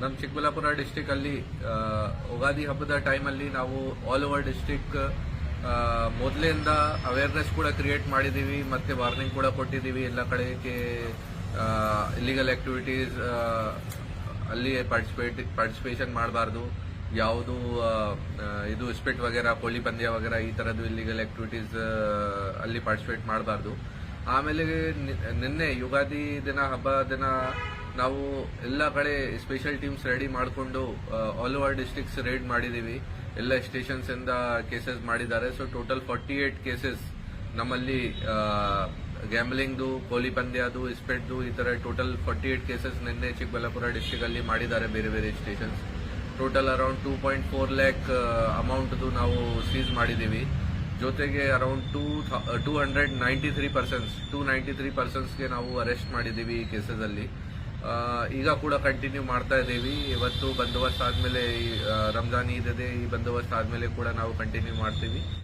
ನಮ್ಮ ಚಿಕ್ಕಬಳ್ಳಾಪುರ ಡಿಸ್ಟಿಕ್ ಅಲ್ಲಿ ಯುಗಾದಿ ಹಬ್ಬದ ಟೈಮಲ್ಲಿ ನಾವು ಆಲ್ ಓವರ್ ಡಿಸ್ಟಿಕ್ ಮೊದಲಿಂದ ಅವೇರ್ನೆಸ್ ಕೂಡ ಕ್ರಿಯೇಟ್ ಮಾಡಿದ್ದೀವಿ ಮತ್ತೆ ವಾರ್ನಿಂಗ್ ಕೂಡ ಕೊಟ್ಟಿದ್ದೀವಿ ಎಲ್ಲ ಕಡೆಗೆ ಇಲ್ಲಿಗಲ್ ಆಕ್ಟಿವಿಟೀಸ್ ಅಲ್ಲಿ ಪಾರ್ಟಿಸಿಪೇಟ್ ಪಾರ್ಟಿಸಿಪೇಷನ್ ಮಾಡಬಾರ್ದು. ಯಾವುದು ಇದು ಸ್ಪಿಟ್ ವಗೇರಾ, ಕೋಳಿ ಪಂದ್ಯ ವಗೇರಾ ಈ ಥರದ್ದು ಇಲ್ಲಿಗಲ್ ಆಕ್ಟಿವಿಟೀಸ್ ಅಲ್ಲಿ ಪಾರ್ಟಿಸಿಪೇಟ್ ಮಾಡಬಾರ್ದು. ಆಮೇಲೆ ನಿನ್ನೆ ಯುಗಾದಿ ದಿನ, ಹಬ್ಬ ದಿನ ನಾವು ಎಲ್ಲ ಕಡೆ ಸ್ಪೆಷಲ್ ಟೀಮ್ಸ್ ರೆಡಿ ಮಾಡಿಕೊಂಡು ಆಲ್ ಓವರ್ ಡಿಸ್ಟಿಕ್ಸ್ ರೇಡ್ ಮಾಡಿದೀವಿ. ಎಲ್ಲ ಸ್ಟೇಷನ್ಸ್ ಇಂದ ಕೇಸಸ್ ಮಾಡಿದ್ದಾರೆ. So total forty eight cases ನಮ್ಮಲ್ಲಿ ಗ್ಯಾಂಬ್ಲಿಂಗ್ದು ಕೋಲಿ ಪಂದ್ಯದು ಇಸ್ಪೆಟ್ದು ಈ ಥರ ಟೋಟಲ್ ಫಾರ್ಟಿ ಏಟ್ ಕೇಸಸ್ ನಿನ್ನೆ ಚಿಕ್ಕಬಳ್ಳಾಪುರ ಡಿಸ್ಟಿಕಲ್ಲಿ ಮಾಡಿದ್ದಾರೆ ಬೇರೆ ಬೇರೆ stations total around two point four lakh ಅಮೌಂಟ್ದು ನಾವು ಸೀಸ್ ಮಾಡಿದ್ದೀವಿ ಜೊತೆಗೆ around two two hundred ninety three persons two ninety three ಪರ್ಸನ್ಸ್ಗೆ ನಾವು ಅರೆಸ್ಟ್ ಮಾಡಿದ್ದೀವಿ ಈ ಕೇಸಸ್ ಅಲ್ಲಿ. ಆ, ಈಗ ಕೂಡ ಕಂಟಿನ್ಯೂ ಮಾಡ್ತಾ ಇದ್ದೀವಿ. ಇವತ್ತು ಬಂದೋಬಸ್ತ್ ಆದ್ಮೇಲೆ ಈ, ರಂಜಾನ್ ಈದ್ ಇದೆ. ಈ ಬಂದೋಬಸ್ತ್ ಆದ್ಮೇಲೆ ಕೂಡ ನಾವು ಕಂಟಿನ್ಯೂ ಮಾಡ್ತೀವಿ.